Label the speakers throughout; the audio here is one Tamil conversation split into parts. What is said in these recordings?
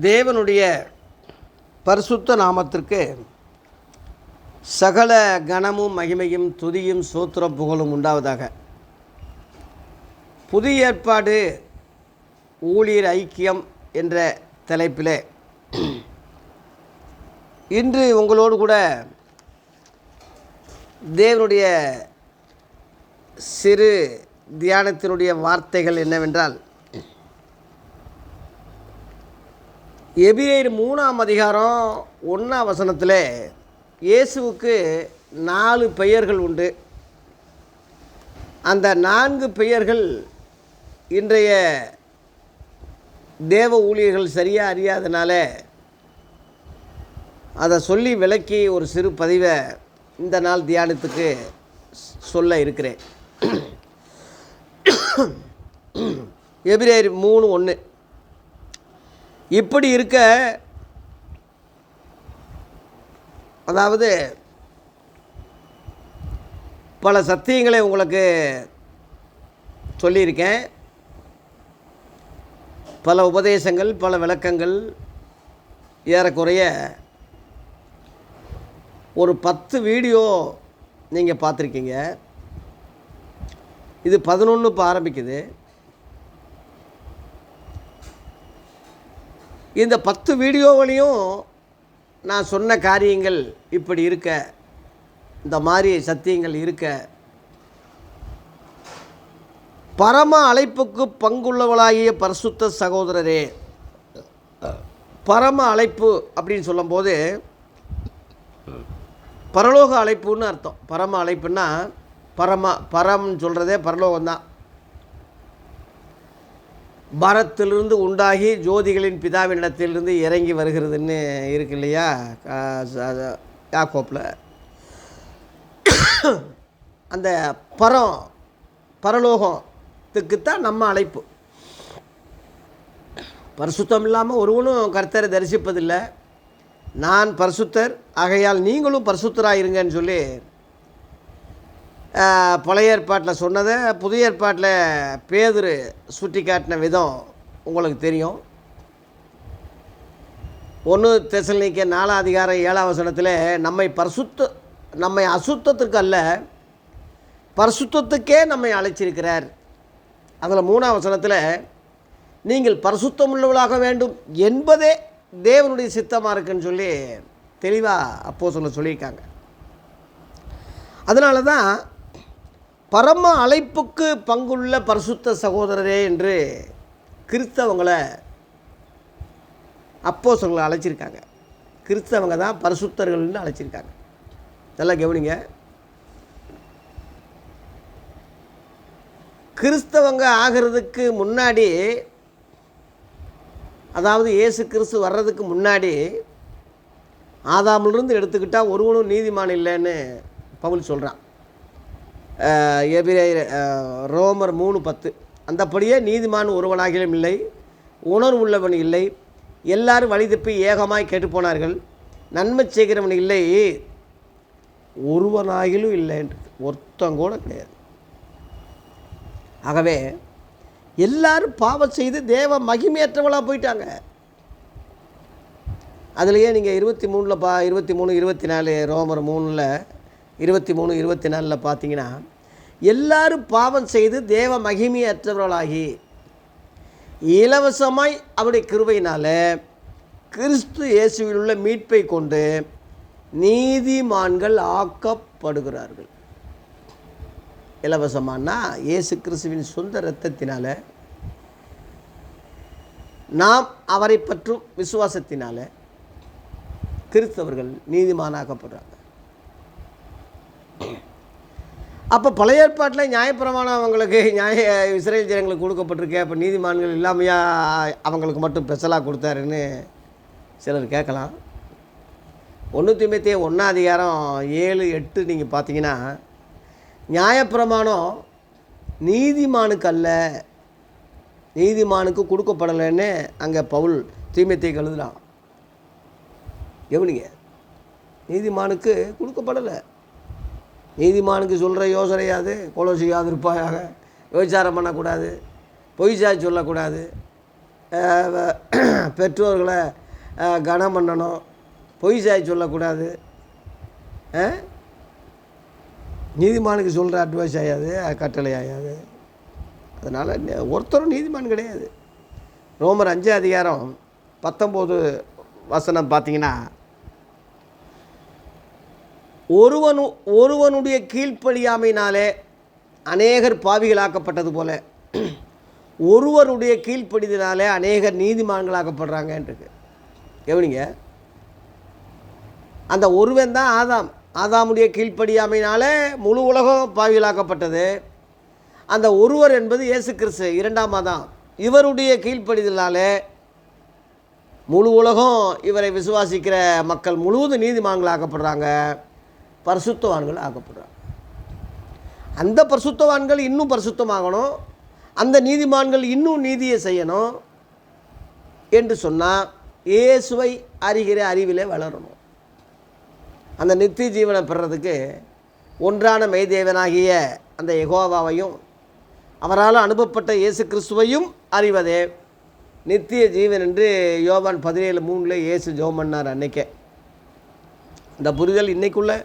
Speaker 1: தேவனுடைய பரிசுத்த நாமத்திற்கு சகல கனமும் மகிமையும் துதியும் சூத்திரம் புகழும் உண்டாவதாக. புதிய ஏற்பாடு ஊழியர் ஐக்கியம் என்ற தலைப்பிலே இன்று உங்களோடு கூட தேவனுடைய சிறு தியானத்தினுடைய வார்த்தைகள் என்னவென்றால் எபிரேர் மூணாம் அதிகாரம் ஒன்றாம் வசனத்தில் இயேசுவுக்கு நாலு பெயர்கள் உண்டு. அந்த நான்கு பெயர்கள் இன்றைய தேவ ஊழியர்கள் சரியாக அறியாதனால அதை சொல்லி விளக்கி ஒரு சிறு பதிவை இந்த நாள் தியானத்துக்கு சொல்ல இருக்கிறேன். எபிரேர் மூணு ஒன்று இப்படி இருக்க அதாவது பல சத்தியங்களை உங்களுக்கு சொல்லியிருக்கேன். பல உபதேசங்கள் பல விளக்கங்கள் ஏறக்குறைய ஒரு பத்து வீடியோ நீங்கள் பார்த்துருக்கீங்க. இது பதினொன்று இப்போ ஆரம்பிக்குது. இந்த பத்து வீடியோவிலையும் நான் சொன்ன காரியங்கள் இப்படி இருக்க இந்த மாதிரி சத்தியங்கள் இருக்க. பரம அழைப்புக்கு பங்குள்ளவளாகிய பரிசுத்த சகோதரரே பரம அழைப்பு அப்படின்னு சொல்லும்போது பரலோக அழைப்புன்னு அர்த்தம். பரம அழைப்புன்னா பரம பரம்னு சொல்கிறதே பரலோகம்தான். பரத்திலிருந்து உண்டாகி ஜோதிகளின் பிதாவினிடத்திலிருந்து இறங்கி வருகிறதுன்னு இருக்கு இல்லையா? யாக்கோப்பில் அந்த பரம் பரலோகத்துக்குத்தான் நம்ம அழைப்பு. பரிசுத்தம் இல்லாமல் ஒருவனும் கர்த்தரை தரிசிப்பதில்லை. நான் பரிசுத்தர் ஆகையால் நீங்களும் பரிசுத்தராக இருங்கன்னு சொல்லி பழைய ஏற்பாட்டில் சொன்னதை புதிய ஏற்பாட்டில் பேதுரு சுட்டி காட்டின விதம் உங்களுக்கு தெரியும். ஒன்று தெசல்னிக்க நாலாம் அதிகாரம் ஏழாம் வசனத்தில் நம்மை பரிசுத்த நம்மை அசுத்தத்துக்கு அல்ல பரிசுத்தத்துக்கே நம்மை அழைச்சிருக்கிறார். அதில் மூணாம் வசனத்தில் நீங்கள் பரிசுத்தம் உள்ளவளாக வேண்டும் என்பதே தேவனுடைய சித்தமாக இருக்குன்னு சொல்லி தெளிவாக அப்போ சொல்ல சொல்லியிருக்காங்க. அதனால தான் பரம அழைப்புக்கு பங்குள்ள பரிசுத்த சகோதரரே என்று கிறிஸ்தவங்களை அப்போ அழைச்சிருக்காங்க. கிறிஸ்தவங்க தான் பரிசுத்தர்கள்னு அழைச்சிருக்காங்க. நல்லா கவனிங்க. கிறிஸ்தவங்க ஆகிறதுக்கு முன்னாடி அதாவது இயேசு கிறிஸ்து வர்றதுக்கு முன்னாடி ஆதாமிலிருந்து எடுத்துக்கிட்டால் ஒருவனும் நீதிமான் இல்லைன்னு பவுல் சொல்கிறான் எபிரேயர் ரோமர் மூணு பத்து. அந்தப்படியே நீதிமான் ஒருவனாகிலும் இல்லை உணர்வுள்ளவன் இல்லை எல்லாரும் வழி தப்பி ஏகமாய் கேட்டுப்போனார்கள் நன்மை செய்கிறவன் இல்லை ஒருவனாகிலும் இல்லைன்றது ஒருத்தங்கூட கிடையாது. ஆகவே எல்லாரும் பாவம் செய்து தேவ மகிமையற்றவளாக போயிட்டாங்க. அதுலேயே நீங்கள் இருபத்தி மூணில் பா இருபத்தி மூணு இருபத்தி நாலு ரோமர் மூணில் இருபத்தி மூணு இருபத்தி நாலில் பார்த்தீங்கன்னா எல்லாரும் பாவம் செய்து தேவ மகிமையற்றவர்களாகி இலவசமாய் அவருடைய கிருவையினால் கிறிஸ்து இயேசுவில் உள்ள மீட்பை கொண்டு நீதிமான்கள் ஆக்கப்படுகிறார்கள். இலவசமானா இயேசு கிறிஸ்துவின் சொந்த இரத்தத்தினால் நாம் அவரை பற்றும் விசுவாசத்தினால் கிறிஸ்தவர்கள் நீதிமானாக்கப்படுறாங்க. அப்போ பழைய ஏற்பாட்டில் நியாயப்பிரமாணம் அவங்களுக்கு நியாய இஸ்ரேல் ஜனங்களுக்கு கொடுக்கப்பட்டிருக்கு அப்போ நீதிமான்கள் இல்லாமையா அவங்களுக்கு மட்டும் ஸ்பெஷலாக கொடுத்தாருன்னு சிலர் கேட்கலாம். ஒன்று திமுத்தி ஒன்றாம் அதிகாரம் ஏழு எட்டு நீங்கள் பார்த்தீங்கன்னா நியாயப்பிரமாணம் நீதிமானுக்கு அல்ல நீதிமானுக்கு கொடுக்கப்படலைன்னு அங்கே பவுல் தீமைத்தை கழுதுலாம் கவனிங்க நீதிமானுக்கு கொடுக்கப்படலை. நீதிமானுக்கு சொல்கிற யோசனையாது கொலை செய்யாது இருப்பாயாக. விபச்சாரம் பண்ணக்கூடாது பொய் சொல்லக்கூடாது. பெற்றோர்களை கனம் பண்ணணும் பொய் சொல்லக்கூடாது. நீதிமானுக்கு சொல்கிற அட்வைஸ் ஆகாது கட்டளை ஆகாது அதனால் ஒருத்தரும் நீதிமான் கிடையாது. ரோமர் அஞ்சு அதிகாரம் பத்தொம்போது வசனம் பார்த்தீங்கன்னா ஒருவனு ஒருவனுடைய கீழ்ப்படியாமையினாலே அநேகர் பாவிகளாக்கப்பட்டது போல ஒருவருடைய கீழ்ப்படிதினாலே அநேகர் நீதிமான்களாக்கப்படுறாங்கன்றது எவனிங்க அந்த ஒருவன் தான் ஆதாம். ஆதாமுடைய கீழ்ப்படியாமையினால முழு உலகம் பாவிகளாக்கப்பட்டது. அந்த ஒருவர் என்பது இயேசு கிறிஸ்து இரண்டாம் ஆதாம். இவருடைய கீழ்ப்படிதலால் முழு உலகம் இவரை விசுவாசிக்கிற மக்கள் முழுவதும் நீதிமான்களாக்கப்படுறாங்க. பரிசுத்தவான்கள் ஆக்கப்படுறாங்க. அந்த பரிசுத்தவான்கள் இன்னும் பரிசுத்தமாகணும். அந்த நீதிமான்கள் இன்னும் நீதியை செய்யணும் என்று சொன்னால் இயேசுவை அறிகிற அறிவிலே வளரணும். அந்த நித்திய ஜீவனை பெறதுக்கு ஒன்றான மெய்தேவனாகிய அந்த எகோவாவையும் அவரால் அனுப்பப்பட்ட இயேசு கிறிஸ்துவையும் அறிவதே நித்திய ஜீவன் என்று யோவான் பதினேழு மூணில் இயேசு ஜெபம் பண்ணார் அன்னைக்கே. இந்த புரிதல் இன்றைக்குள்ளே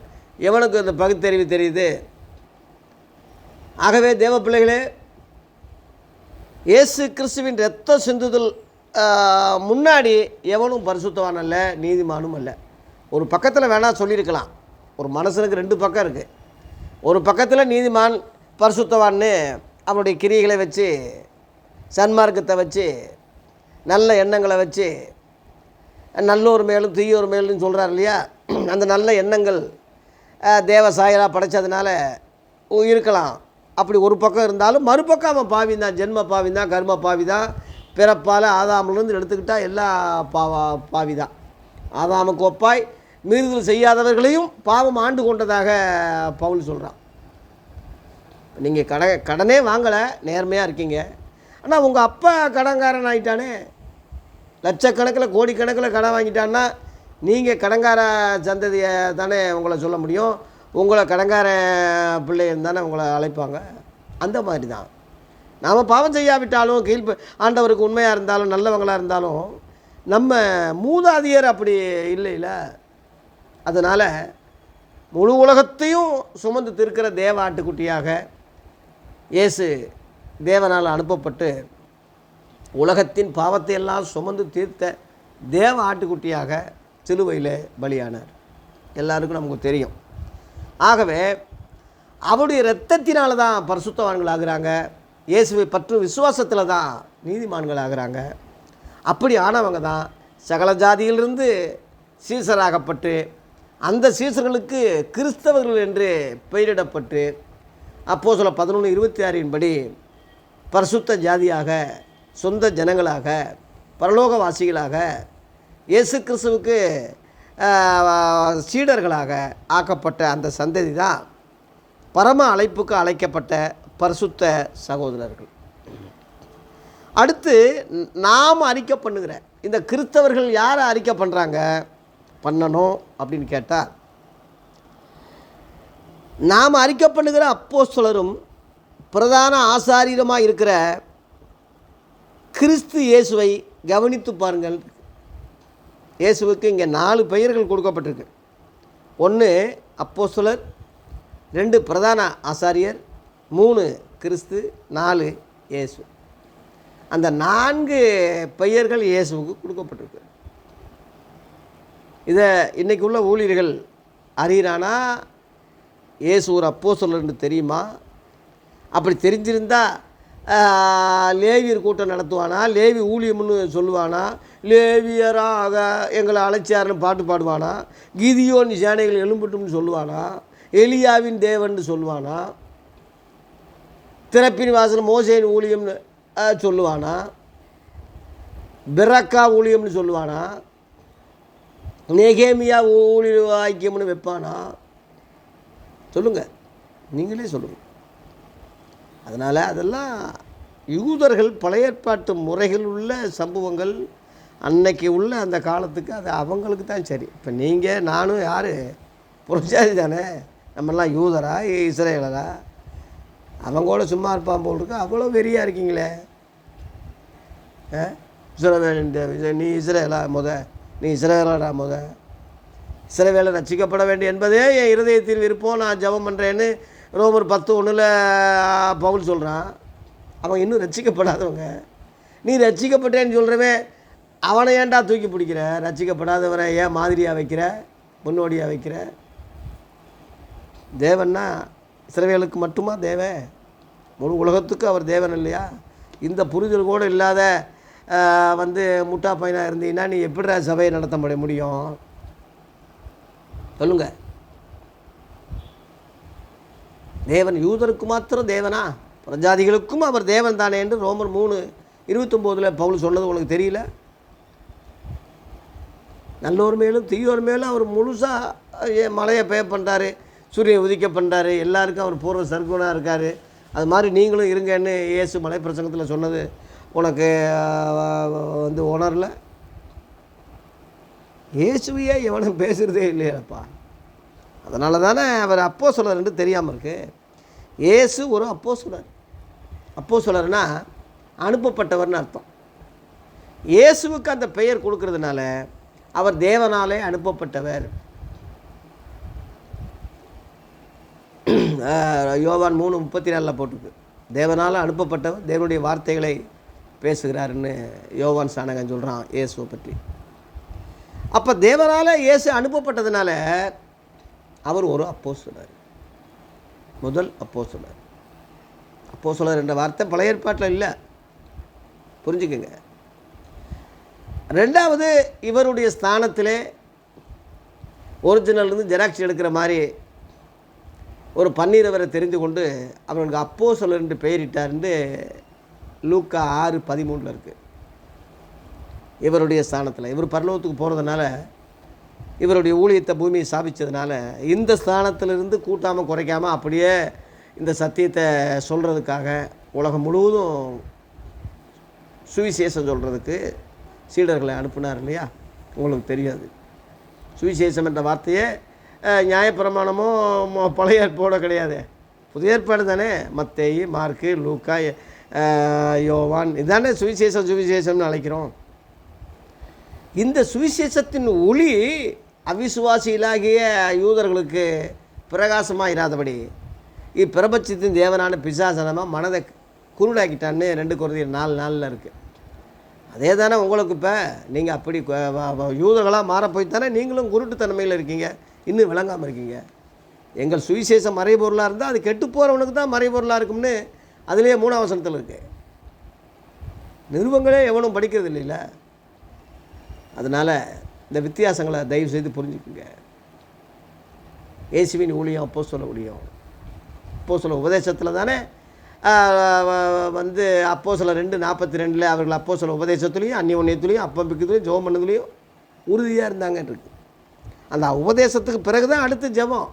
Speaker 1: எவனுக்கு இந்த பகுத்தறிவு தெரியுது? ஆகவே தேவ பிள்ளைகளே இயேசு கிறிஸ்துவின் இரத்த சிந்துதல் முன்னாடி எவனும் பரிசுத்தவான் அல்ல நீதிமானும் அல்ல. ஒரு பக்கத்தில் வேணால் சொல்லியிருக்கலாம். ஒரு மனுஷனுக்கு ரெண்டு பக்கம் இருக்குது ஒரு பக்கத்தில் நீதிமான் பரிசுத்தவான்னு அவனுடைய கிரியைகளை வச்சு சன்மார்க்கத்தை வச்சு நல்ல எண்ணங்களை வச்சு நல்லோர் மேலும் தீயோர் மேலும் சொல்கிறார் இல்லையா? அந்த நல்ல எண்ணங்கள் அஹ், தேவ சாயலாக உ- இருக்கலாம். அப்படி ஒரு பக்கம் இருந்தாலும் மறுபக்கம் அவன் பாவி தான் ஜென்ம பாவி தான் கர்ம பாவி தான் பிறப்பால் ஆதாமிலிருந்து எடுத்துக்கிட்டால் எல்லா பாவா பாவி தான் ஆதாமுக்கு ஒப்பாய் மீறுதல் செய்யாதவர்களையும் பாவம் ஆண்டு கொண்டதாக பவுல் சொல்கிறான் நீங்கள் கடன் கடனே வாங்கலை நேர்மையாக இருக்கீங்க. ஆனால் உங்கள் அப்பா கடன்காரன் ஆகிட்டானே லட்சக்கணக்கில் கோடிக்கணக்கில் கடன் வாங்கிட்டான்னா நீங்கள் கடங்கார சந்ததியை தானே உங்களை சொல்ல முடியும். உங்களை கடங்கார பிள்ளைன்னு தானே உங்களை அழைப்பாங்க. அந்த மாதிரி தான் நாம் பாவம் செய்யாவிட்டாலும் கீழ்ப்பு ஆண்டவருக்கு உண்மையாக இருந்தாலும் நல்லவங்களாக இருந்தாலும் நம்ம மூதாதியர் அப்படி இல்லைல்ல அதனால் முழு உலகத்தையும் சுமந்து திருக்கிற தேவ ஆட்டுக்குட்டியாக இயேசு தேவனால் அனுப்பப்பட்டு உலகத்தின் பாவத்தை எல்லாம் சுமந்து தீர்த்த தேவ ஆட்டுக்குட்டியாக சிலுவையில் பலியானார். எல்லாருக்கும் நமக்கு தெரியும். ஆகவே அவருடைய இரத்தத்தினால தான் பரிசுத்தவான்கள் ஆகுறாங்க. இயேசுவை பற்று விசுவாசத்தில் தான் நீதிமான்கள் ஆகிறாங்க. அப்படி ஆனவங்க தான் சகல ஜாதியிலிருந்து சீசராகப்பட்டு அந்த சீசர்களுக்கு கிறிஸ்தவர்கள் என்று பெயரிடப்பட்டு அப்போ சொல்ல பதினொன்று இருபத்தி ஆறின் படி பரிசுத்த ஜாதியாக சொந்த ஜனங்களாக பரலோகவாசிகளாக இயேசு கிறிஸ்துவுக்கு சீடர்களாக ஆக்கப்பட்ட அந்த சந்ததி தான் பரம அழைப்புக்கு அழைக்கப்பட்ட பரிசுத்த சகோதரர்கள். அடுத்து நாம் அறிக்கை பண்ணுகிற இந்த கிறிஸ்தவர்கள் யாரை அறிக்கை பண்ணுறாங்க பண்ணணும் அப்படின்னு கேட்டால் நாம் அறிக்கை பண்ணுகிற அப்போஸ்தலரும் பிரதான ஆசாரியமாக இருக்கிற கிறிஸ்து இயேசுவை கவனித்து பாருங்கள். இயேசுவுக்கு இங்கே நாலு பெயர்கள் கொடுக்கப்பட்டிருக்கு. ஒன்று அப்போஸ்தலர் ரெண்டு பிரதான ஆசாரியர் மூணு கிறிஸ்து நாலு இயேசு. அந்த நான்கு பெயர்கள் இயேசுவுக்கு கொடுக்கப்பட்டிருக்கு. இதை இன்றைக்கி உள்ள ஊழியர்கள் அறிகிறானா? இயேசு ஒரு அப்போஸ்தலர்னு தெரியுமா? அப்படி தெரிஞ்சிருந்தால் லேவியர் கூட்டம் நடத்துவானா? லேவி ஊழியம்னு சொல்லுவானா? லேவியராக எங்களை அழைச்சாருன்னு பாட்டு பாடுவானா? கிதியோன் சேனைகள் எழும்பட்டும்னு சொல்லுவானா? எலியாவின் தேவன்னு சொல்லுவானா? திறப்பின் வாசல் மோசேன் ஊழியம்னு சொல்லுவானா? பிரக்கா ஊழியம்னு சொல்லுவானா? நெகேமியா ஊழிய வாக்கியம்னு வைப்பானா? சொல்லுங்கள் நீங்களே சொல்லுங்கள் அதனால் அதெல்லாம் யூதர்கள் பழைய ஏற்பாட்டு முறைகள் உள்ள சம்பவங்கள் அன்னைக்கு உள்ள அந்த காலத்துக்கு அது அவங்களுக்கு தான் சரி. இப்போ நீங்கள் நானும் யார்? புரட்சாதி தானே? நம்மெல்லாம் யூதரா இஸ்ரேலரா? அவங்க கூட சும்மா இருப்பான் போல் இருக்கு? அவ்வளோ வெறியாக இருக்கீங்களே. ஆ? நீ இஸ்ரேலா முத? நீ இஸ்ரேலடா முத? இஸ்ரேவேலை ரசிக்கப்பட வேண்டும் என்பதே என் இருதயத்தில் விருப்பம். நான் ஜெபம் பண்ணுறேன்னு ரோமர் பத்து ஒன்றில் பவுல் சொல்கிறான் அவன் இன்னும் ரட்சிக்கப்படாதவங்க. நீ ரசிக்கப்பட்டேன்னு சொல்கிறவன் அவனை ஏன்டா தூக்கி பிடிக்கிற? ரசிக்கப்படாதவரை ஏன் மாதிரியாக வைக்கிற? முன்னோடியாக வைக்கிற? தேவன்னா சிறவைகளுக்கு மட்டுமா தேவன் முழு உலகத்துக்கு அவர் தேவன் இல்லையா? இந்த புரிதல் கூட இல்லாத வந்து முட்டா பையனாக இருந்தீங்கன்னா நீ எப்படிடா சபையை நடத்த முடிய முடியும்? சொல்லுங்க. தேவன் யூதருக்கு மாத்திரம் தேவனா? பிரஜாதிகளுக்கும் அவர் தேவன் தானே என்று ரோமர் மூணு இருபத்தொம்போதில் பவுல் சொன்னது உனக்கு தெரியல? நல்லோர் மேலும் தீயோர் மேலும் அவர் முழுசாக மலையை பே பண்ணுறாரு சூரியன் உதிக்க பண்ணுறாரு எல்லாருக்கும் அவர் பூர்வ சர்க்குணாக இருக்கார். அது மாதிரி நீங்களும் இருங்கன்னு இயேசு மலை பிரசங்கத்தில் சொன்னது. உனக்கு வந்து உணரல? இயேசுவையே எவனும் பேசுகிறதே இல்லையாப்பா. அதனால தானே அவர் அப்போ சொல்லறன்னு தெரியாமல் இருக்கு. இயேசு ஒரு அப்போ சொல்கிறார் அப்போ சொல்லர்னா அனுப்பப்பட்டவர்னு அர்த்தம். இயேசுவுக்கு அந்த பெயர் கொடுக்கறதுனால அவர் தேவனாலே அனுப்பப்பட்டவர். யோவான் மூணு முப்பத்தி நாலில் போட்டிருக்கு. தேவனால் அனுப்பப்பட்டவர் தேவனுடைய வார்த்தைகளை பேசுகிறாருன்னு யோவான் சாணகன் சொல்கிறான் இயேசுவை பற்றி. அப்போ தேவனால் இயேசு அனுப்பப்பட்டதுனால அவர் ஒரு அப்போஸ்தலர். முதல் அப்போஸ்தலர். அப்போஸ்தலர் என்ற வார்த்தை பழைய ஏற்பாட்டில் இல்லை. புரிஞ்சுக்கங்க. ரெண்டாவது இவருடைய ஸ்தானத்திலே ஒரிஜினல் இருந்து ஜெராக்ஸ் எடுக்கிற மாதிரி ஒரு பன்னீரவரை தெரிந்து கொண்டு அவர்களுக்கு அப்போ என்று பெயரிட்டார்னு லூக்கா ஆறு பதிமூணில் இருக்குது இவருடைய ஸ்தானத்தில். இவர் பரலோகத்துக்கு போகிறதுனால இவருடைய ஊழியத்தை பூமியை ஸ்தாபித்ததுனால இந்த ஸ்தானத்திலிருந்து கூட்டாமல் குறைக்காமல் அப்படியே இந்த சத்தியத்தை சொல்கிறதுக்காக உலகம் முழுவதும் சுவிசேஷம் சொல்கிறதுக்கு சீடர்களை அனுப்புனார் இல்லையா? உங்களுக்கு தெரியாது. சுவிசேஷம் என்ற வார்த்தையே நியாயப்பிரமாணமும் பழைய ஏற்பாடோ கிடையாது. புதிய ஏற்பாடு தானே? மத்தேய் மார்க்கு லூக்கா யோவான். இதானே சுவிசேஷம் சுவிசேஷம்னு அழைக்கிறோம். இந்த சுவிசேஷத்தின் ஒளி அவிசுவாசிகளாகிய யூதர்களுக்கு பிரகாசமாக இராதபடி இப்பிரபஞ்சத்தின் தேவனான பிசாசனமாக மனதை குருடாக்கிட்டான்னு ரெண்டு குறைந்த நாலு நாளில் இருக்குது அதே தானே உங்களுக்கு இப்போ? நீங்கள் அப்படி யூதர்களாக மாற போய் தானே நீங்களும் குருட்டுத்தன்மையில் இருக்கீங்க. இன்னும் விளங்காமல் இருக்கீங்க. எங்கள் சுவிசேஷம் மறைபொருளாக இருந்தால் அது கெட்டு போகிறவனுக்கு தான் மறைபொருளாக இருக்கும்னு அதுலேயே மூணாவசனத்தில் இருக்குது நிறுவங்களே எவனும் படிக்கிறது இல்லைல்ல? அதனால் இந்த வித்தியாசங்களை தயவு செய்து புரிஞ்சுக்குங்க. இயேசுவின் ஊழியம் அப்போ சொல்ல முடியும் அப்போ சொல்ல உபதேசத்தில் தானே வந்து அப்போ சில ரெண்டு நாற்பத்தி ரெண்டில் அவர்கள் அப்போ சில உபதேசத்துலேயும் அந்நியோன்யத்துலேயும் அப்பம் பிக்கிறதுலையும் ஜெபம் பண்ணதுலேயும் உறுதியாக இருந்தாங்க இருக்கு அந்த உபதேசத்துக்கு பிறகு தான் அடுத்து ஜெபம்.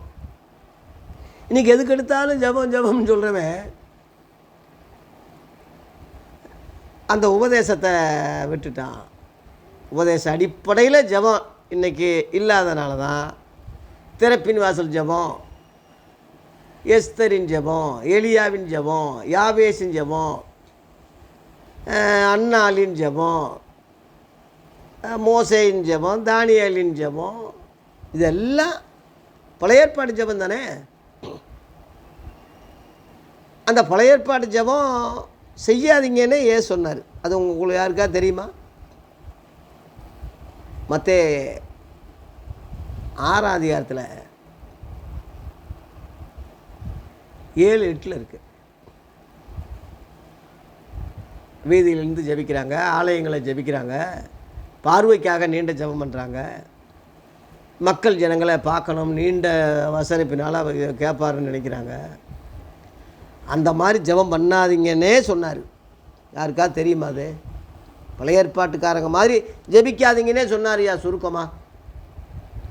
Speaker 1: இன்றைக்கி எதுக்கு எடுத்தாலும் ஜெபம் ஜெபம்னு சொல்கிறவன் அந்த உபதேசத்தை விட்டுட்டான். உபதேச அடிப்படையில் ஜெபம் இன்றைக்கி இல்லாதனால தான் திறப்பின் வாசல் ஜெபம் எஸ்தரின் ஜெபம் எலியாவின் ஜெபம் யாவேசின் ஜெபம் அஹ், ஜபம் ஜெபம் ஜபம் மோசேயின் ஜெபம் தானியலின் ஜெபம். இதெல்லாம் பழைய ஏற்பாடு ஜெபம் தானே? அந்த பழைய ஏற்பாடு ஜெபம் செய்யாதீங்கன்னு ஏ சொன்னார். அது உங்களுக்கு யாருக்கா தெரியுமா? மற்ற ஆறாம் அதிகாரத்தில் ஏழு எட்டில் இருக்குது வீதியிலேருந்து ஜெபிக்கிறாங்க ஆலயங்களை ஜெபிக்கிறாங்க பார்வைக்காக நீண்ட ஜெபம் பண்ணுறாங்க மக்கள் ஜனங்களை பார்க்கணும் நீண்ட வசரிப்பினால் அவர் கேட்பாருன்னு நினைக்கிறாங்க. அந்த மாதிரி ஜெபம் பண்ணாதீங்கன்னே சொன்னார். யாருக்கா தெரியுமா அது? பழைய ஏற்பாட்டுக்காரங்க மாதிரி ஜெபிக்காதீங்கன்னே சொன்னார் யா சுருக்கமாக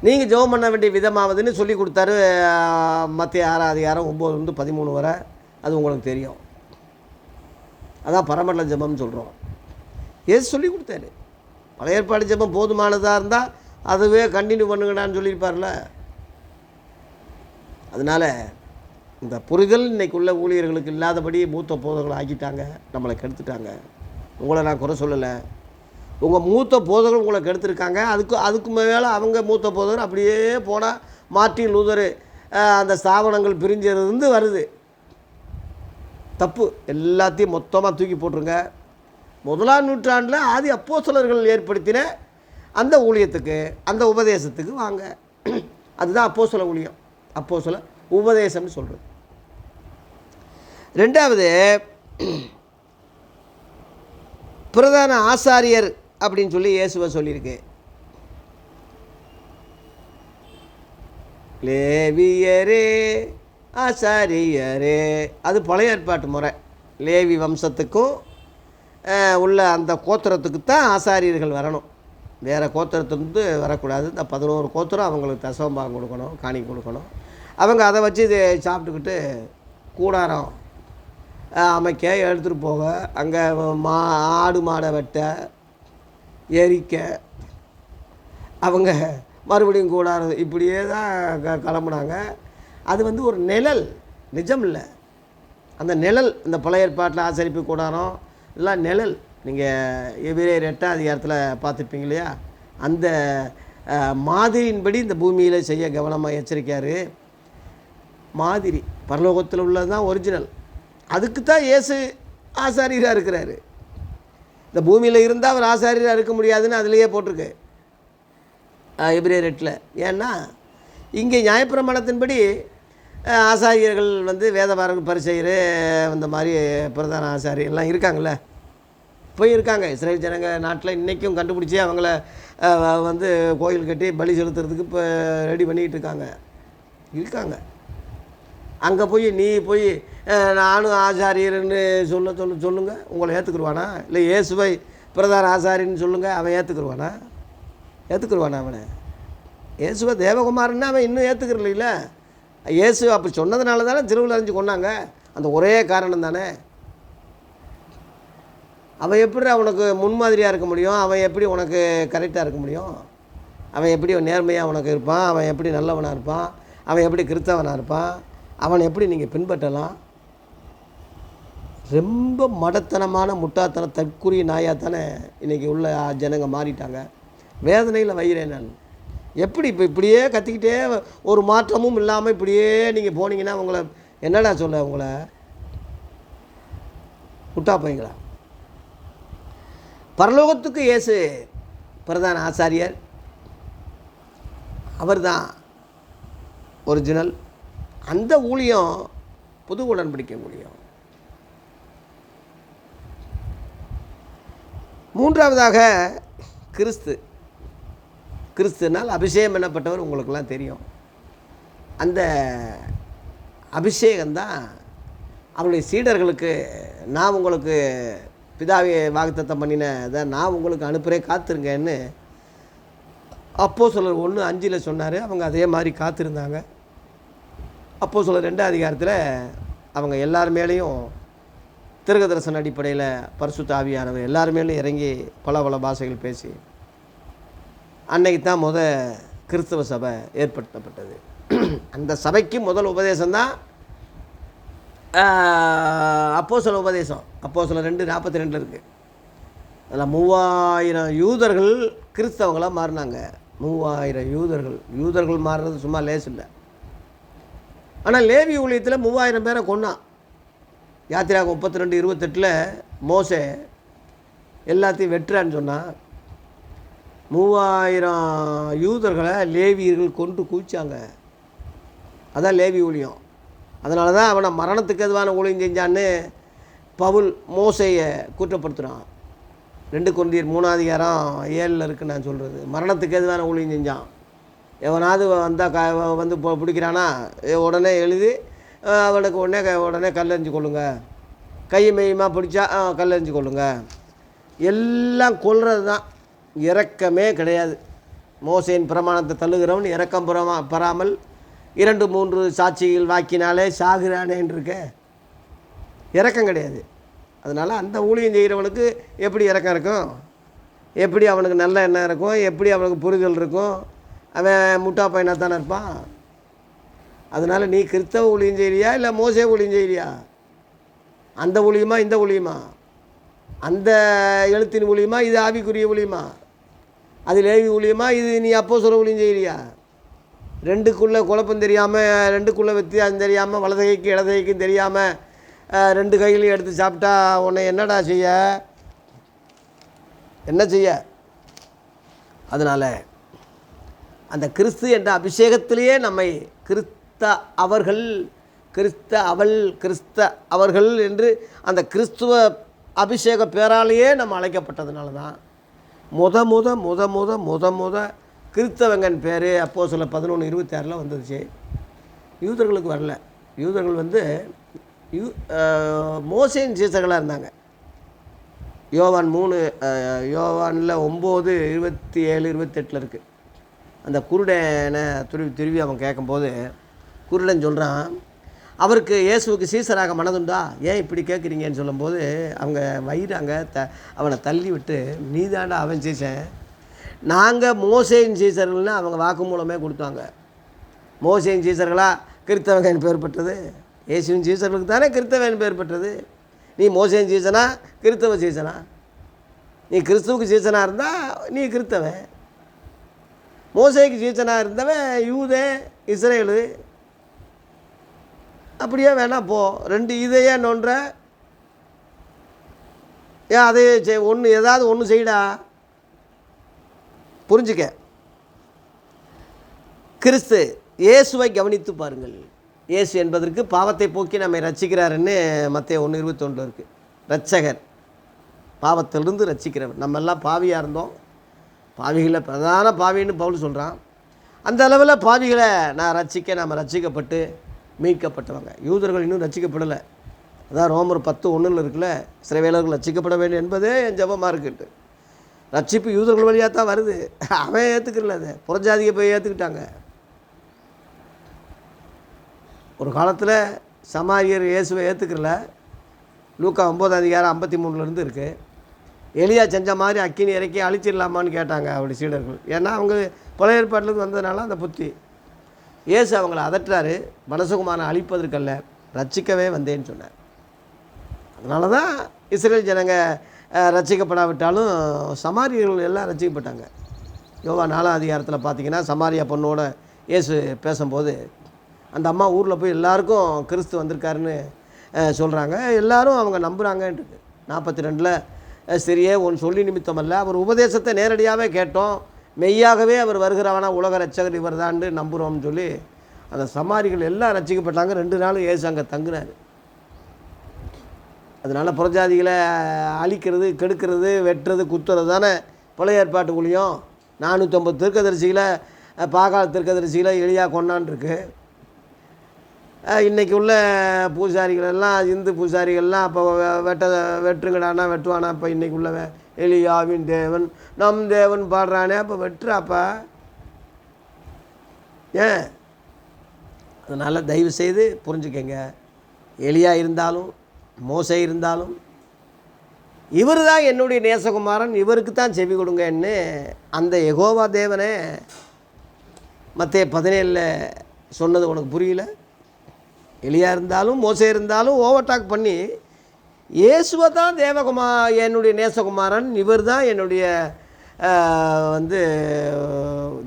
Speaker 1: நீங்கள் ஜெபம் பண்ண வேண்டிய விதமாவதுன்னு சொல்லி கொடுத்தாரு மத்திய ஆறாம் அதிகாரம் ஒம்பதுலேருந்து பதிமூணு வரை. அது உங்களுக்கு தெரியும். அதான் பரமண்டல ஜெபம்னு சொல்கிறோம் ஏசு சொல்லி கொடுத்தாரு. பழைய ஏற்பாடு ஜெபம் போதுமானதாக இருந்தால் அதுவே கண்டினியூ பண்ணுங்கடான்னு சொல்லியிருப்பார்ல. அதனால் இந்த புரிதல் இன்றைக்கு உள்ள ஊழியர்களுக்கு இல்லாதபடி மூத்த போதங்களை ஆக்கிட்டாங்க நம்மளை கெடுத்துட்டாங்க. உங்களை நான் குறை சொல்லலை. உங்கள் மூத்த போதகர் உங்களை கெடுத்துருக்காங்க. அதுக்கு அதுக்கு மேலே அவங்க மூத்த போதகர் அப்படியே போனால் மார்ட்டின் லூதரு அந்த ஸ்தாபனங்கள் பிரிஞ்சிருந்து வருது. தப்பு. எல்லாத்தையும் மொத்தமாக தூக்கி போட்டுருங்க. முதலாம் நூற்றாண்டில் ஆதி அப்போசலர்கள் ஏற்படுத்தின அந்த ஊழியத்துக்கு அந்த உபதேசத்துக்கு வாங்க. அதுதான் அப்போஸ்தல ஊழியம். அப்போஸ்தல உபதேசம்னு சொல்கிறது ரெண்டாவது பிரதான ஆசாரியர் அப்படின்னு சொல்லி இயேசுவை சொல்லியிருக்கு. லேவியரே ஆசாரியரே. அது பழைய ஏற்பாட்டு முறை. லேவி வம்சத்துக்கும் உள்ள அந்த கோத்திரத்துக்கு தான் ஆசாரியர்கள் வரணும். வேறு கோத்திரத்துலேருந்து வரக்கூடாது. இந்த பதினோரு கோத்திரம் அவங்களுக்கு தசவம்பாகம் கொடுக்கணும் காணி கொடுக்கணும். அவங்க அதை வச்சு இது சாப்பிட்டுக்கிட்டு கூடாரம் அமைக்க எடுத்துகிட்டு போக அங்கே மா ஆடு மாடை வெட்ட எரிக்க அவங்க மறுபடியும் கூடாது இப்படியே தான் க கிளம்புனாங்க. அது வந்து ஒரு நிழல் நிஜம் இல்லை அந்த நிழல் இந்த பழைய ஏற்பாட்டில் ஆசரிப்பு கூடாரம் எல்லாம் நிழல். நீங்கள் எபிரேயர் எட்டாம் அதிகாரத்தில் பார்த்துருப்பீங்க இல்லையா? அந்த மாதிரியின்படி இந்த பூமியில் செய்ய கவனமாக எச்சரிக்கார் மாதிரி பரலோகத்தில் உள்ளது தான் ஒரிஜினல் அதுக்கு தான் இயேசு ஆசாரியராக இருக்கிறாரு. இந்த பூமியில் இருந்தால் அவர் ஆசாரியராக இருக்க முடியாதுன்னு அதுலேயே போட்டிருக்கு. எபிரேயர் எட்டில் ஏன்னா இங்கே நியாயப்பிரமாணத்தின்படி ஆசாரியர்கள் வந்து வேதபாரக பரிசெயர் இந்த மாதிரி பிரதான ஆசாரியெல்லாம் இருக்காங்கல்ல? போய் இருக்காங்க இஸ்ரேல் ஜனங்க நாட்டில் இன்றைக்கும் கண்டுபிடிச்சி அவங்கள வந்து கோயில் கட்டி பலி செலுத்துறதுக்கு இப்போ ரெடி பண்ணிக்கிட்டு இருக்காங்க. இருக்காங்க. அங்கே போய் நீ போய் நானும் ஆசாரியர்னு சொல்ல சொல்ல சொல்லுங்கள் உங்களை ஏற்றுக்குருவானா இல்லை இயேசுவை பிரதான ஆசாரின்னு சொல்லுங்கள் அவன் ஏற்றுக்குருவானா ஏற்றுக்குருவானா அவனை? இயேசுவை தேவகுமாரன்னா அவன் இன்னும் ஏற்றுக்கிறல இயேசு அப்படி சொன்னதுனால தானே திருவிழா அறிஞ்சு கொண்டாங்க அந்த ஒரே காரணம் தானே. அவன் எப்படி அவனுக்கு முன்மாதிரியாக இருக்க முடியும்? அவன் எப்படி உனக்கு கரெக்டாக இருக்க முடியும்? அவன் எப்படி நேர்மையாக உனக்கு இருப்பான்? அவன் எப்படி நல்லவனாக இருப்பான்? அவன் எப்படி கிறிஸ்தவனாக இருப்பான்? அவனை எப்படி நீங்கள் பின்பற்றலாம்? ரொம்ப மடத்தனமான முட்டாத்தனம் தற்குரிய நாயாக தானே இன்றைக்கி உள்ள ஜனங்க மாறிட்டாங்க. வேதனையில் வைகிறேன் நான். எப்படி இப்போ இப்படியே கத்திக்கிட்டே ஒரு மாற்றமும் இல்லாமல் இப்படியே நீங்கள் போனீங்கன்னா உங்களை என்னடா சொல்ல உங்களை? முட்டா போய்ங்களா? பரலோகத்துக்கு இயேசு பிரதான ஆசாரியர். அவர்தான் ஒரிஜினல் அந்த ஊழியம் புது உடன்படிக்கை ஊழியம். மூன்றாவதாக கிறிஸ்து. கிறிஸ்துனால் அபிஷேகம் பண்ணப்பட்டவர் உங்களுக்கெல்லாம் தெரியும். அந்த அபிஷேகம்தான் அவருடைய சீடர்களுக்கு நான் உங்களுக்கு பிதாவை வாக்குத்தத்தம் பண்ணினதை நான் உங்களுக்கு அனுப்புகிறேன் காத்திருங்கன்னு அப்போ சொல்கிற ஒன்று அஞ்சில் சொன்னார். அவங்க அதே மாதிரி காத்திருந்தாங்க. அப்போ சொல்கிற ரெண்டாம் அதிகாரத்தில் அவங்க எல்லார் மேலேயும் திருகதர்சன அடிப்படையில் பரிசு தாவியானவர் எல்லாருமேலும் இறங்கி பல பல பாஷைகள் பேசி அன்னைக்கு தான் முத கிறிஸ்தவ சபை ஏற்படுத்தப்பட்டது. அந்த சபைக்கு முதல் உபதேசம்தான் அப்போ சில உபதேசம். அப்போ சில ரெண்டு நாற்பத்தி ரெண்டில் இருக்குது அதில் மூவாயிரம் யூதர்கள் கிறிஸ்தவங்களாக மாறினாங்க. மூவாயிரம் யூதர்கள். யூதர்கள் மாறுறது சும்மா லேஸ் இல்லை. ஆனால் லேவி ஊழியத்தில் மூவாயிரம் பேரை கொன்னான். யாத்திராக முப்பத்தி ரெண்டு இருபத்தெட்டில் மோசே எல்லாத்தையும் வெட்டுறான்னு சொன்னான் மூவாயிரம் யூதர்களை லேவியர்கள் கொண்டு குவிச்சாங்க. அதான் லேவி ஊழியம். அதனால தான் அவனை மரணத்துக்கு எதுவான ஊழியம் செஞ்சான்னு பவுல் மோசையை குற்றப்படுத்துகிறான் ரெண்டு கொண்டியர் மூணாதிகாரம் ஏழில் இருக்கு நான் சொல்கிறது மரணத்துக்கு எதுவான ஊழியம் செஞ்சான். எவனாவது வந்தால் க வந்து பிடிக்கிறானா உடனே எழுதி அவனுக்கு உடனே உடனே கல்லெறிஞ்சு கொள்ளுங்க. கை மெய்யுமா பிடிச்சா ஆ, கல்லெறிஞ்சு கொள்ளுங்க. எல்லாம் கொள்வது தான் இறக்கமே கிடையாது. மோசையின் பிரமாணத்தை தள்ளுகிறவன் இறக்கம் புறமா பெறாமல் இரண்டு மூன்று சாட்சிகள் வாக்கினாலே சாகுறானேன்னு இறக்கம் கிடையாது. அதனால் அந்த ஊழியம் செய்கிறவனுக்கு எப்படி இறக்கம் இருக்கும்? எப்படி அவனுக்கு நல்ல எண்ணம் இருக்கும்? எப்படி அவனுக்கு புரிதல் இருக்கும்? அவன் முட்டா பையனாக தானே இருப்பான்? அதனால் நீ கிறிஸ்தவ ஊழியம் செய்கிறியா இல்லை மோசே ஊழியம் செய்கிறியா அந்த ஊழியமா இந்த ஊழியமா அந்த எழுத்தின் ஊழியமா இது ஆவிக்குரிய ஊழியமா அது லேவி ஊழியமா இது நீ அப்போ சொல்ல ஊழியம் செய்யறியா ரெண்டுக்குள்ளே குழப்பம் தெரியாமல் ரெண்டுக்குள்ளே வித்தியாசம் தெரியாமல் வலது கைக்கு தெரியாமல் ரெண்டு கையிலையும் எடுத்து சாப்பிட்டா உன்னை என்னடா செய்ய? என்ன செய்ய? அதனால் அந்த கிறிஸ்து என்ற அபிஷேகத்திலேயே நம்மை கிறிஸ்த அவர்கள் கிறிஸ்த அவள் கிறிஸ்த அவர்கள் என்று அந்த கிறிஸ்துவ அபிஷேக பேராலேயே நம்ம அழைக்கப்பட்டதுனால தான் முத முத முத முத முத முத கிறிஸ்தவங்கன் பேர் அப்போது சில பதினொன்று இருபத்தி ஆறில் யூதர்களுக்கு வரல. யூதர்கள் வந்து யூ மோசையின் சீசர்களாக இருந்தாங்க. யோவான் மூணு யோவானில் ஒம்பது இருபத்தி ஏழு இருபத்தெட்டில் இருக்குது அந்த குருடனை துருவி துருவி அவன் கேட்கும்போது குருடன் சொல்கிறான் அவருக்கு இயேசுவுக்கு சீசராக மனதுண்டா? ஏன் இப்படி கேட்குறீங்கன்னு சொல்லும்போது அவங்க வயிறாங்க த அவனை தள்ளி விட்டு நீதாண்டா அவன் சீசன். நாங்கள் மோசையின் சீசர்கள்னு அவங்க வாக்குமூலமே கொடுத்தாங்க. மோசையின் சீசர்களாக கிறித்தவன் பேர் பெற்றது. இயேசுவின் சீசர்களுக்கு தானே கிறித்தவன் பேர் பெற்றது. நீ மோசையின் சீசனா? கிறித்தவ சீசனா? நீ கிறிஸ்துவுக்கு சீசனாக இருந்தால் நீ கிறித்தவன். மோசைக்கு சீசனாக இருந்தவன் யூதே இஸ்ரேலு. அப்படியே வேணா போ. ரெண்டு இதையே நோன்ற. ஏன் அதே செய் ஒன்று ஏதாவது ஒன்று செய்டா. புரிஞ்சுக்க. கிறிஸ்து இயேசுவை கவனித்து பாருங்கள். இயேசு என்பதற்கு பாவத்தை போக்கி நம்மை ரட்சிக்கிறாருன்னு மத்திய ஒன்று இருபத்தொன்று இருக்குது ரட்சகர் பாவத்திலிருந்து ரட்சிக்கிறவர் நம்ம எல்லாம் பாவியாக இருந்தோம். பாவிகளை பிரதான பாவின்னு பவுல் சொல்கிறான் அந்த அளவில் பாவிகளை நான் ரசிக்க நாம் ரசிக்கப்பட்டு மீட்கப்பட்டவங்க. யூதர்கள் இன்னும் ரசிக்கப்படலை அதான் ரோமர் பத்து ஒன்றில் இருக்குல்ல சிறைவேலர்கள் ரசிக்கப்பட வேண்டும் என்பதே என் ஜபமாக இருக்குன்ட்டு. ரட்சிப்பு யூதர்கள் வழியாக தான் வருது. அவன் ஏற்றுக்கல அதை. புறஜாதியை போய் ஏற்றுக்கிட்டாங்க ஒரு காலத்தில் சமாரியர் இயேசுவை ஏற்றுக்கல லூக்கா ஒம்பதாம் அதிகாரம் ஐம்பத்தி மூணுலேருந்து இருக்குது எளியா செஞ்ச மாதிரி அக்கினி இறக்கி அழிச்சிடலாமான்னு கேட்டாங்க அப்படி சீடர்கள். ஏன்னா அவங்க பழைய ஏற்பாட்டிலேருந்து வந்ததுனால அந்த புத்தி. இயேசு அவங்கள அதட்டுறாரு மனசுகுமாரனை அழிப்பதற்கல்ல ரட்சிக்கவே வந்தேன்னு சொன்னார். அதனால தான் இஸ்ரேல் ஜனங்க அஹ், ரட்சிக்கப்படாவிட்டாலும் சமாரியர்கள் எல்லாம் ரட்சிக்கப்பட்டாங்க. யோவா நாலாம் அதிகாரத்தில் பார்த்தீங்கன்னா சமாரியா பொண்ணோட இயேசு பேசும்போது அந்த அம்மா ஊரில் போய் எல்லாருக்கும் கிறிஸ்து வந்திருக்காருன்னு சொல்கிறாங்க எல்லாரும் அவங்க நம்புகிறாங்கன்ட்டு நாற்பத்தி ரெண்டில் சரியே உன் சொல்லி நிமித்தம் அல்ல அவர் உபதேசத்தை நேரடியாகவே கேட்டோம். மெய்யாகவே அவர் வருகிறவனா உலக ரட்சகர் இவர் தாண்டு நம்புகிறோம்னு சொல்லி அந்த சமாரிகள் எல்லாம் ரச்சிக்கப்பட்டாங்க ரெண்டு நாள் ஏசு அங்கே தங்குனார். அதனால் புறஜாதிகளை அழிக்கிறது கெடுக்கிறது வெட்டுறது குத்துறது தானே பழைய ஏற்பாட்டுக்குள்ளேயும் நானூற்றம்பது திருக்கதரிசிகளை பாகால திருக்கதரிசிகளை எளியாக கொண்டான்ருக்கு இன்றைக்கி உள்ள பூசாரிகள் எல்லாம் இந்து பூசாரிகள்லாம் அப்போ வெட்ட வெட்டுங்கடானா வெட்டுவானா? இப்போ இன்றைக்கி உள்ள எலியாவின் தேவன் நம் தேவன் பாடுறானே அப்போ வெட்டுறாப்பா? ஏன்? அதனால் தயவு செய்து புரிஞ்சுக்கங்க. எலியா இருந்தாலும் மோசை இருந்தாலும் இவர் தான் என்னுடைய நேசகுமாரன் இவருக்கு தான் செவி கொடுங்கன்னு அந்த எகோவா தேவனே மற்ற பதினேழில் சொன்னது உனக்கு புரியல? எலியா இருந்தாலும் மோசை இருந்தாலும் ஓவர்டாக் பண்ணி இயேசுவை தான் தேவகுமா என்னுடைய நேசகுமாரன். இவர் தான் என்னுடைய வந்து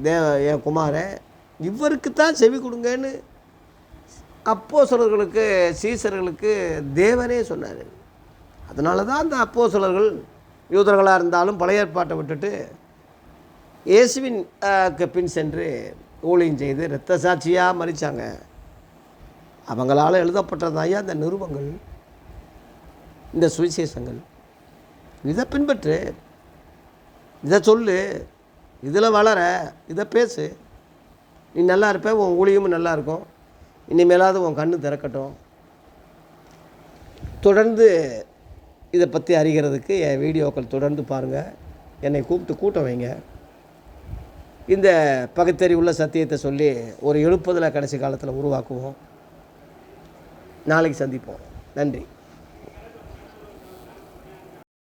Speaker 1: தேவ என் குமாரன் இவருக்கு தான் செவி கொடுங்கன்னு அப்போஸ்தலர்களுக்கு சீசர்களுக்கு தேவனே சொன்னார். அதனால தான் அந்த அப்போஸ்தலர்கள் யூதர்களாக இருந்தாலும் பழைய ஏற்பாட்டை விட்டுட்டு இயேசுவின் பின் சென்று ஊழியம் செய்து இரத்த சாட்சியாக மறிச்சாங்க அவங்களால் எழுதப்பட்டதாயா அந்த நிருபங்கள் இந்த சுவிசேஷங்கள். இதை பின்பற்று. இதை சொல்லு. இதில் வளர. இதை பேசு. நீ நல்லா இருப்ப உன் ஊழியமும் நல்லா இருக்கும். இனிமேலாவது உன் கண்ணு திறக்கட்டும். தொடர்ந்து இதை பற்றி அறிகிறதுக்கு என் வீடியோக்கள் தொடர்ந்து பாருங்கள் என்னை கூப்பிட்டு கூட்டம் வைங்க. இந்த பகுத்தறிவுள்ள சத்தியத்தை சொல்லி ஒரு எழுப்புதலை கடைசி காலத்தில் உருவாக்குவோம். நாளைக்கு சந்திப்போம். நன்றி.